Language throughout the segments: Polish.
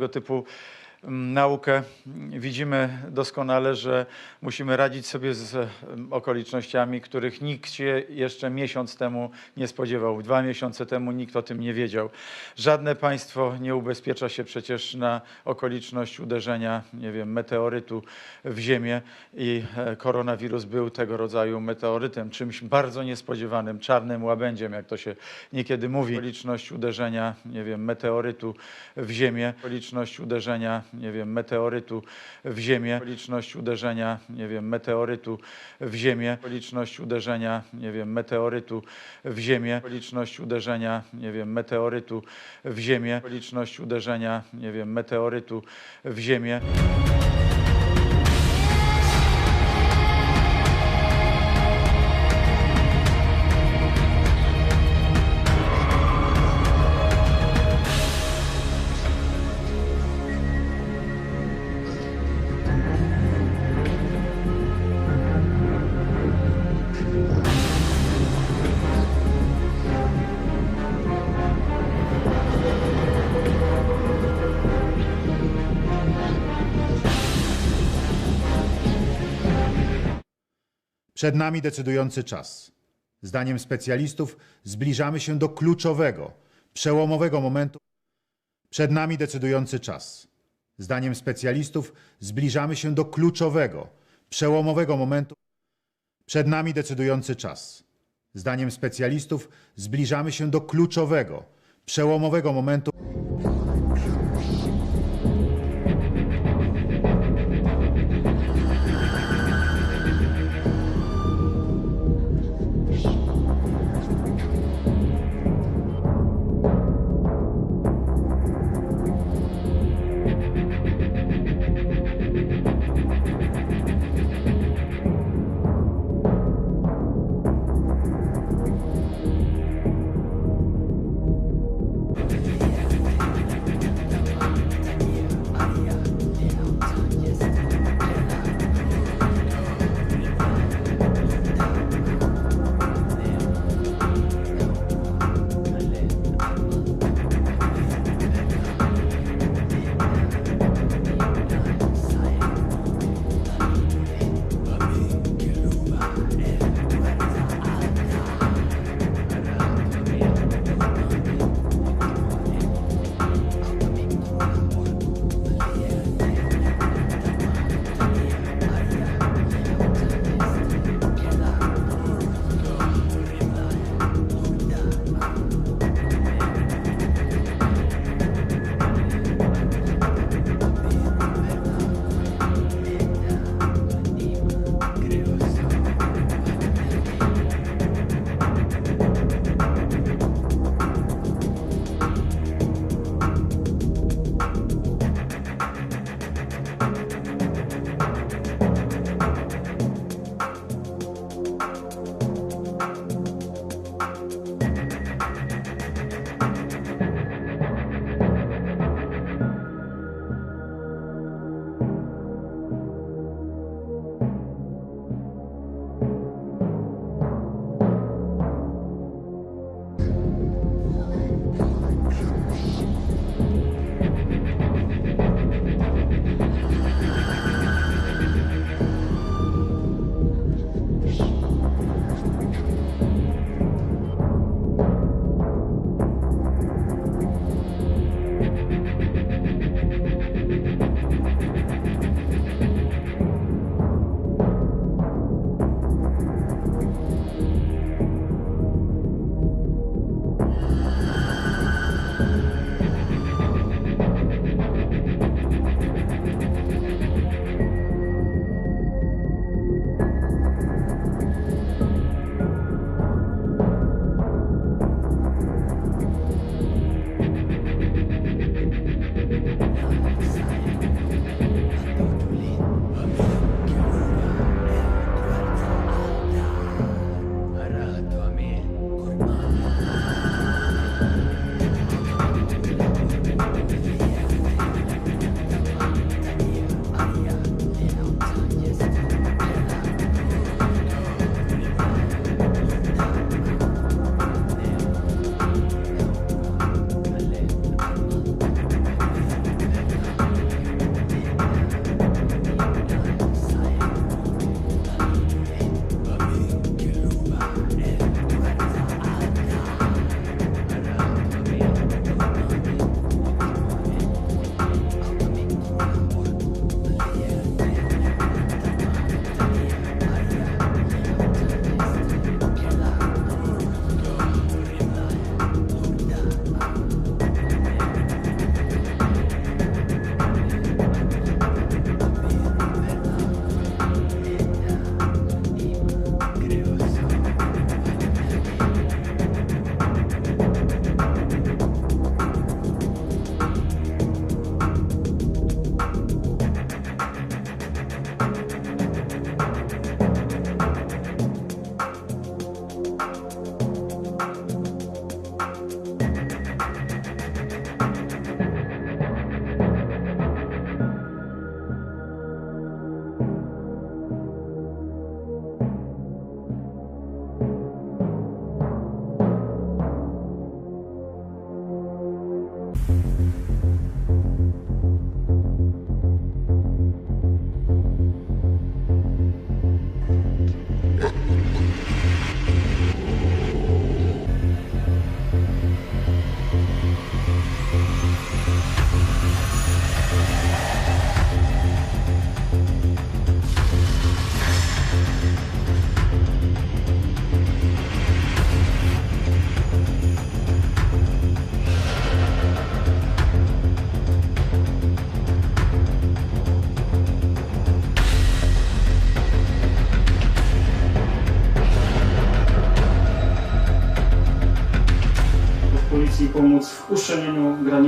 tego typu naukę. Widzimy doskonale, że musimy radzić sobie z em, okolicznościami, których nikt się jeszcze miesiąc temu nie spodziewał. Dwa miesiące temu nikt o tym nie wiedział. Żadne państwo nie ubezpiecza się przecież na okoliczność uderzenia, nie wiem, meteorytu w Ziemię i e, koronawirus był tego rodzaju meteorytem, czymś bardzo niespodziewanym, czarnym łabędziem, jak to się niekiedy mówi. Okoliczność uderzenia, nie wiem, meteorytu w Ziemię, okoliczność uderzenia, nie wiem, meteorytu w Ziemię, okoliczność uderzenia, nie wiem, meteorytu w Ziemię, okoliczność uderzenia, nie wiem, meteorytu w Ziemię, okoliczność uderzenia, nie wiem, meteorytu w Ziemię, okoliczność uderzenia, nie wiem, meteorytu w Ziemię. Przed nami decydujący czas. Zdaniem specjalistów zbliżamy się do kluczowego, przełomowego momentu. Przed nami decydujący czas. Zdaniem specjalistów zbliżamy się do kluczowego, przełomowego momentu. Przed nami decydujący czas. Zdaniem specjalistów zbliżamy się do kluczowego, przełomowego momentu.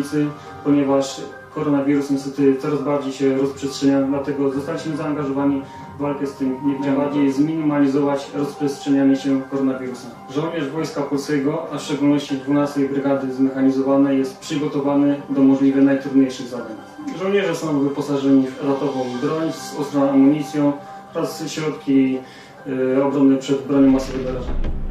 Granicy, ponieważ koronawirus niestety coraz bardziej się rozprzestrzenia, dlatego zostaliśmy zaangażowani w walkę z tym, jak najbardziej zminimalizować rozprzestrzenianie się koronawirusa. Żołnierz Wojska Polskiego, a w szczególności 12 Brygady Zmechanizowanej jest przygotowany do możliwie najtrudniejszych zadań. Żołnierze są wyposażeni w etatową broń z ostrą amunicją oraz środki y, obronne przed bronią masowego rażenia.